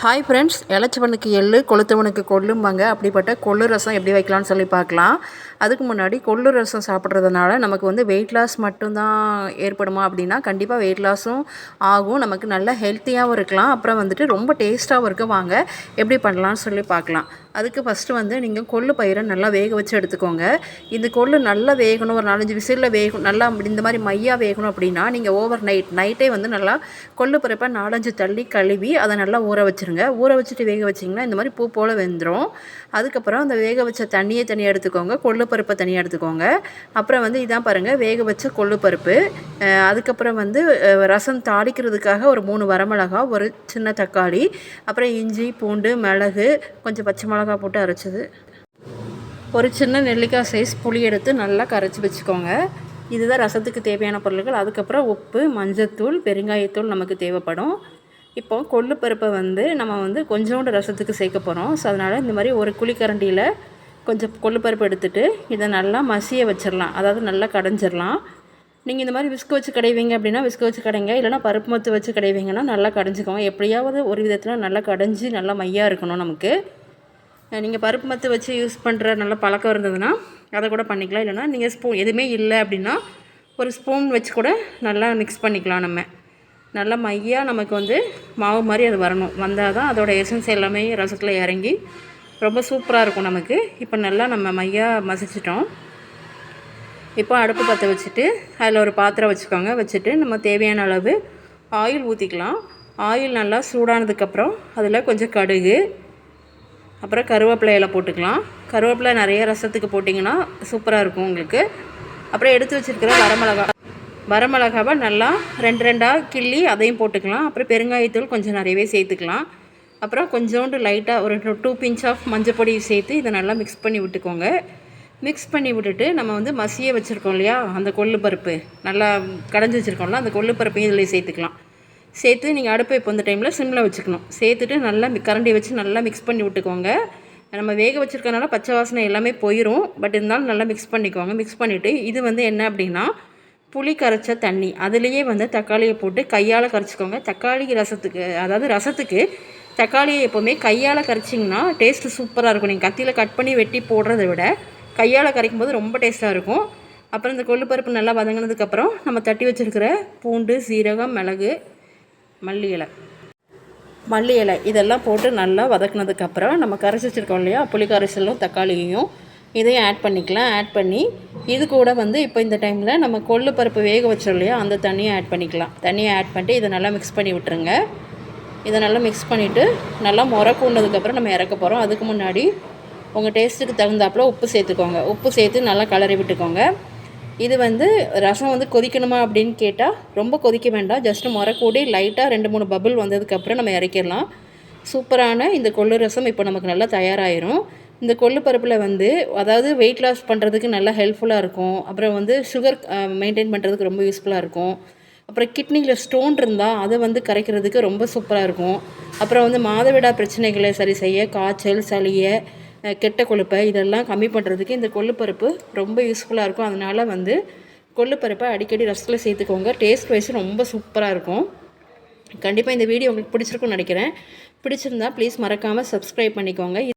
Hi friends இளச்சவனுக்கு எள்ளு கொளுத்தவனுக்கு கொல்லும்பாங்க அப்படிப்பட்ட கொள்ளு ரசம் எப்படி வைக்கலாம்னு சொல்லி பார்க்கலாம். அதுக்கு முன்னாடி கொள்ளு ரசம் சாப்பிட்றதுனால நமக்கு வந்து வெயிட் லாஸ் மட்டும்தான் ஏற்படுமா அப்படின்னா கண்டிப்பாக வெயிட் லாஸும் ஆகும். நமக்கு நல்லா ஹெல்த்தியாகவும் இருக்கலாம். அப்புறம் வந்துட்டு ரொம்ப டேஸ்ட்டாகவும் இருக்கும் வாங்க. எப்படி பண்ணலாம்னு சொல்லி பார்க்கலாம். அதுக்கு ஃபஸ்ட்டு வந்து நீங்கள் கொள்ளு பயிரை நல்லா வேக வச்சு எடுத்துக்கோங்க. இந்த கொள்ளு நல்லா வேகணும். ஒரு நாலஞ்சு விசிலில் வேகும் நல்லா இந்த மாதிரி மையாக வேகணும் அப்படின்னா நீங்கள் ஓவர் நைட் நைட்டே வந்து நல்லா கொள்ளு பருப்பை நாலஞ்சு தள்ளி கழுவி அதை நல்லா ஊற வச்சுருங்க. ஊற வச்சுட்டு வேக வச்சிங்கன்னா இந்த மாதிரி பூ போல் வெந்துடும் அதுக்கப்புறம் அந்த வேக வச்ச தண்ணியை தனியாக எடுத்துக்கோங்க. கொள்ளு கொள்ளுப்பருப்பை தனியாக எடுத்துக்கோங்க. அப்புறம் வந்து இதான் பாருங்கள் வேக வச்ச கொள்ளு பருப்பு அதுக்கப்புறம் வந்து ரசம் தாளிக்கிறதுக்காக ஒரு மூணு வரமிளகா ஒரு சின்ன தக்காளி அப்புறம் இஞ்சி பூண்டு மிளகு கொஞ்சம் பச்சை மிளகா போட்டு அரைச்சது. ஒரு சின்ன நெல்லிக்காய் சைஸ் புளி எடுத்து நல்லா கரைச்சி வச்சுக்கோங்க. இதுதான் ரசத்துக்கு தேவையான பொருட்கள் அதுக்கப்புறம் உப்பு மஞ்சத்தூள் பெருங்காயத்தூள் நமக்கு தேவைப்படும். இப்போ கொள்ளு பருப்பை வந்து நம்ம வந்து கொஞ்சோண்டு ரசத்துக்கு சேர்க்க போகிறோம் ஸோ அதனால் இந்த மாதிரி ஒரு குழிக்கரண்டியில் கொஞ்சம் கொள்ளு பருப்பு எடுத்துகிட்டு இதை நல்லா மசிய வச்சிடலாம் அதாவது நல்லா கடைஞ்சிடலாம் நீங்கள் இந்த மாதிரி விஸ்கு வச்சு கடைவீங்க அப்படின்னா விஸ்கு வச்சு கடைங்க. இல்லைனா பருப்பு மத்து வச்சு கடைவீங்கன்னா நல்லா கடைஞ்சிக்கோங்க. எப்படியாவது ஒரு விதத்தில் நல்லா கடைஞ்சி நல்லா மையாக இருக்கணும் நமக்கு. நீங்கள் பருப்பு மத்து வச்சு யூஸ் பண்ணுற நல்ல பழக்கம் இருந்ததுன்னா அதை கூட பண்ணிக்கலாம். இல்லைனா நீங்கள் ஸ்பூன் எதுவுமே இல்லை அப்படின்னா ஒரு ஸ்பூன் வச்சு கூட நல்லா மிக்ஸ் பண்ணிக்கலாம் நம்ம. நல்லா மையாக நமக்கு வந்து மாவு மாதிரி அது வரணும். வந்தால் தான் அதோடய எசன்ஸ் எல்லாமே ரசத்தில் இறங்கி ரொம்ப சூப்பராக இருக்கும் நமக்கு. இப்போ நல்லா நம்ம மையாக மசிச்சிட்டோம். இப்போ அடுப்பு பற்ற வச்சுட்டு அதில் ஒரு பாத்திரம் வச்சுக்கோங்க. வச்சுட்டு நம்ம தேவையான அளவு ஆயில் ஊற்றிக்கலாம் ஆயில் நல்லா சூடானதுக்கப்புறம் அதில் கொஞ்சம் கடுகு அப்புறம் கருவேப்பிலையில் போட்டுக்கலாம். கருவேப்பிலை நிறைய ரசத்துக்கு போட்டிங்கன்னா சூப்பராக இருக்கும் உங்களுக்கு. அப்புறம் எடுத்து வச்சுருக்கிற வரமிளகா. வரமிளகாவை நல்லா ரெண்டு ரெண்டாக கிள்ளி அதையும் போட்டுக்கலாம். அப்புறம் பெருங்காயத்தூள் கொஞ்சம் நிறையவே சேர்த்துக்கலாம். அப்புறம் கொஞ்சோண்டு லைட்டாக ஒரு டூ பிஞ்ச் ஆஃப் மஞ்சப்பொடி சேர்த்து இதை நல்லா மிக்ஸ் பண்ணி விட்டுக்கோங்க. மிக்ஸ் பண்ணி விட்டுட்டு நம்ம வந்து மசிய வச்சுருக்கோம் இல்லையா? அந்த கொள்ளு பருப்பு. நல்லா கடைஞ்சி வச்சுருக்கோம்ல அந்த கொள்ளு பருப்பையும் இதில் சேர்த்துக்கலாம். சேர்த்து நீங்கள் அடுப்பை இப்போ இந்த டைமில் சிம்மில் வச்சுக்கணும். சேர்த்துட்டு நல்லா கரண்டி வச்சு நல்லா மிக்ஸ் பண்ணி விட்டுக்கோங்க. நம்ம வேக வச்சுருக்கனால பச்சை வாசனை எல்லாமே போயிடும் பட் இருந்தாலும் நல்லா மிக்ஸ் பண்ணிக்கோங்க. மிக்ஸ் பண்ணிவிட்டு இது வந்து என்ன அப்படின்னா புளி கரைச்ச தண்ணி. அதுலேயே வந்து தக்காளியை போட்டு கையால் கரைச்சிக்கோங்க. தக்காளி ரசத்துக்கு அதாவது ரசத்துக்கு தக்காளியை எப்போவுமே கையால் கரைச்சிங்கன்னா டேஸ்ட்டு சூப்பராக இருக்கும். நீங்கள் கத்தியில் கட் பண்ணி வெட்டி போடுறத விட கையால் கரைக்கும் போது ரொம்ப டேஸ்ட்டாக இருக்கும். அப்புறம் இந்த கொள்ளு பருப்பு நல்லா வதங்கினதுக்கப்புறம் நம்ம தட்டி வச்சுருக்கிற பூண்டு சீரகம் மிளகு மல்லி இலை. மல்லி இலை இதெல்லாம் போட்டு நல்லா வதக்குனதுக்கப்புறம் நம்ம கரைச்சி வச்சுருக்கோம் இல்லையா? புளி கரைசலும் தக்காளியையும் இதையும் ஆட் பண்ணிக்கலாம். ஆட் பண்ணி இது கூட வந்து இப்போ இந்த டைமில் நம்ம கொள்ளு பருப்பு வேக வச்சோம் இல்லையா? அந்த தண்ணியை ஆட் பண்ணிக்கலாம். தண்ணியை ஆட் பண்ணிட்டு இதை நல்லா மிக்ஸ் பண்ணி விட்டுருங்க. இதை நல்லா மிக்ஸ் பண்ணிவிட்டு நல்லா முறை கூண்டதுக்கப்புறம் நம்ம இறக்க போகிறோம் அதுக்கு முன்னாடி உங்கள் டேஸ்ட்டுக்கு தகுந்தாப்பில் உப்பு சேர்த்துக்கோங்க. உப்பு சேர்த்து நல்லா கலரி விட்டுக்கோங்க. இது வந்து ரசம் வந்து கொதிக்கணுமா அப்படின்னு கேட்டால் ரொம்ப கொதிக்க வேண்டாம். ஜஸ்ட்டு முறை கூடி லைட்டாக ரெண்டு மூணு பபுள் வந்ததுக்கப்புறம் நம்ம இறக்கிடலாம். சூப்பரான இந்த கொள்ளு ரசம் இப்போ நமக்கு நல்லா தயாராகிரும் இந்த கொள்ளு பருப்பில் வந்து அதாவது வெயிட் லாஸ் பண்ணுறதுக்கு நல்லா ஹெல்ப்ஃபுல்லாக இருக்கும். அப்புறம் வந்து சுகர் மெயின்டைன் பண்ணுறதுக்கு ரொம்ப யூஸ்ஃபுல்லாக இருக்கும். அப்புறம் கிட்னியில் ஸ்டோன் இருந்தால் அதை வந்து கரைக்கிறதுக்கு ரொம்ப சூப்பராக இருக்கும். அப்புறம் வந்து மாதவிடா பிரச்சனைகளை சரி செய்ய காய்ச்சல் சளியை கெட்ட கொழுப்பை இதெல்லாம் கம்மி பண்ணுறதுக்கு இந்த கொள்ளுப்பருப்பு ரொம்ப யூஸ்ஃபுல்லாக இருக்கும். அதனால் வந்து கொள்ளுப்பருப்பை அடிக்கடி ரசத்தில் சேர்த்துக்கோங்க. டேஸ்ட் வைஸ் ரொம்ப சூப்பராக இருக்கும். கண்டிப்பாக இந்த வீடியோ உங்களுக்கு பிடிச்சிருக்குன்னு நினைக்கிறேன். பிடிச்சிருந்தா ப்ளீஸ் மறக்காமல் சப்ஸ்கிரைப் பண்ணிக்கோங்க.